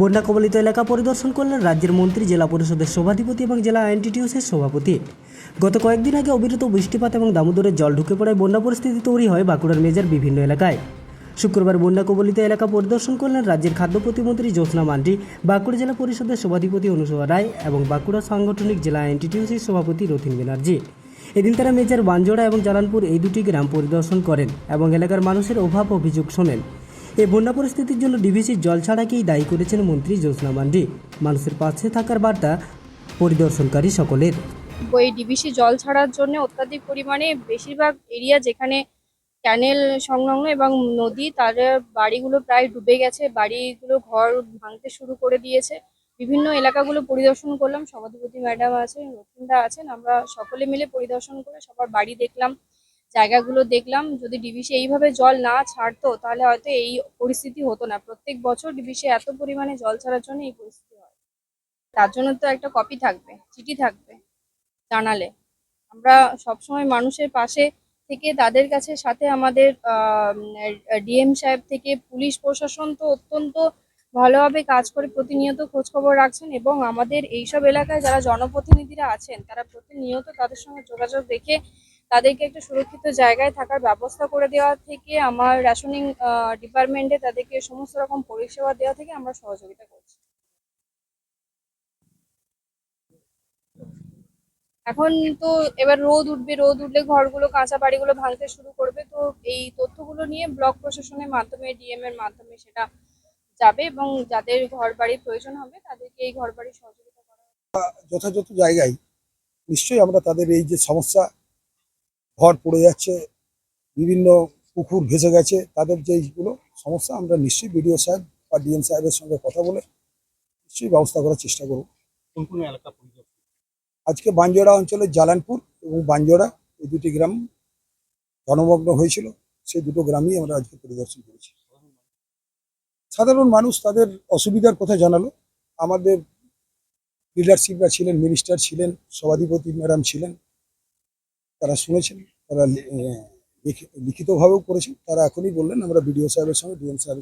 বন্যা কবলিত এলাকা পরিদর্শন করলেন রাজ্যের মন্ত্রী, জেলা পরিষদের সভাধিপতি এবং জেলা এনটিটিউসির সভাপতি। গত কয়েকদিন আগে অবিরত বৃষ্টিপাত এবং দামোদরের জল ঢুকে পড়ায় বন্যা পরিস্থিতি তৈরি হয় বাঁকুড়ার মেজার বিভিন্ন এলাকায়। শুক্রবার বন্যা কবলিত এলাকা পরিদর্শন করলেন রাজ্যের খাদ্য প্রতিমন্ত্রী জ্যোৎস্না মান্ডি, বাঁকুড়া জেলা পরিষদের সভাধিপতি অনুসভা রায় এবং বাঁকুড়া সাংগঠনিক জেলা এনটিটিউসির সভাপতি রথিন ব্যানার্জি এদিন তারা মেজার বানজোড়া এবং জালানপুর এই দুটি গ্রাম পরিদর্শন করেন এবং এলাকার মানুষের অভাব অভিযোগ শোনেন। এই বন্যা পরিস্থিতির জন্য ডিভিসির জল ছাড়াকেই দায়ী করেছেন মন্ত্রী জ্যোৎস্না মান্ডি। মানুষের পাশে থাকার বার্তা পরিদর্শনকারী সকলের। ওই ডিভিসি জল ছাড়ার জন্য অত্যাধিক পরিমাণে বেশিরভাগ এরিয়া যেখানে ক্যানেল সংলগ্ন এবং নদী, তার বাড়িগুলো প্রায় ডুবে গেছে। বাড়িগুলো ঘর ভাঙতে শুরু করে দিয়েছে। বিভিন্ন এলাকাগুলো পরিদর্শন করলাম। সভাধিপতি ম্যাডাম আছেন, রথিনদা আছেন। আমরা সকলে মিলে পরিদর্শন করে সবার বাড়ি দেখলাম। জায়গাগুলো দেখলাম, যদি ডিবিসি এইভাবে জল না ছাড়তো, তাহলে হয়তো এই পরিস্থিতি হতো না। প্রত্যেক বছর ডিবিসি এত পরিমাণে জল ছাড়ার জন্য এই পরিস্থিতি হয়। তার জন্য তো একটা কপি থাকবে, চিঠি থাকবে জানালে আমরা সবসময় মানুষের পাশে থেকে তাদের কাছে, সাথে আমাদের ডিএম সাহেব থেকে পুলিশ, প্রশাসন তো অত্যন্ত ভালোভাবে কাজ করে প্রতিনিয়ত খোঁজখবর রাখছেন এবং আমাদের এইসব এলাকায় যারা জনপ্রতিনিধিরা আছেন, তারা প্রতিনিয়ত তাদের সঙ্গে যোগাযোগ রেখে তাদেরকে একটা সুরক্ষিত জায়গায় থাকার ব্যবস্থা করে দেওয়া থেকে, আমার রেশনিং ডিপার্টমেন্টে তাদেরকে সমস্ত রকম পরিষেবা দেওয়া থেকে আমরা সহযোগিতা করছি। এখন তো এবার রোদ উঠবে, রোদ উঠলে ঘরগুলো, কাঁচা বাড়িগুলো ভাঙতে শুরু করবে। তো এই তথ্যগুলো নিয়ে ব্লক প্রশাসনের মাধ্যমে, ডিএম এর মাধ্যমে সেটা যাবে এবং যাদের ঘর বাড়ির প্রয়োজন হবে তাদেরকে এই ঘর বাড়ির সহযোগিতা করা যথাযথ জায়গায় নিশ্চয়ই আমরা তাদের এই যে সমস্যা ঘর পড়ে যাচ্ছে বিভিন্ন পুকুর ভেসে গেছে তাদের যে এইগুলো সমস্যা আমরা নিশ্চয়ই বিডিও সাহেব বা ডিএম সাহেবের সঙ্গে কথা বলে নিশ্চয়ই ব্যবস্থা করার চেষ্টা করব। এলাকা আজকে বাঞ্জোড়া অঞ্চলের জালানপুর এবং বাঞ্জোড়া এই দুটি গ্রাম জনমগ্ন হয়েছিল সেই দুটো গ্রামই আমরা আজকে পরিদর্শন করেছি। সাধারণ মানুষ তাদের অসুবিধার কথা জানালো। আমাদের লিডারশিপরা ছিলেন মিনিস্টার ছিলেন সভাধিপতি ম্যাডাম ছিলেন তারা শুনেছেন। তারা লিখি- লিখিতভাবেও করেছেন তারা এখনই বললেন আমরা বিডিও সাহেবের সঙ্গে ডিএম সাহেবের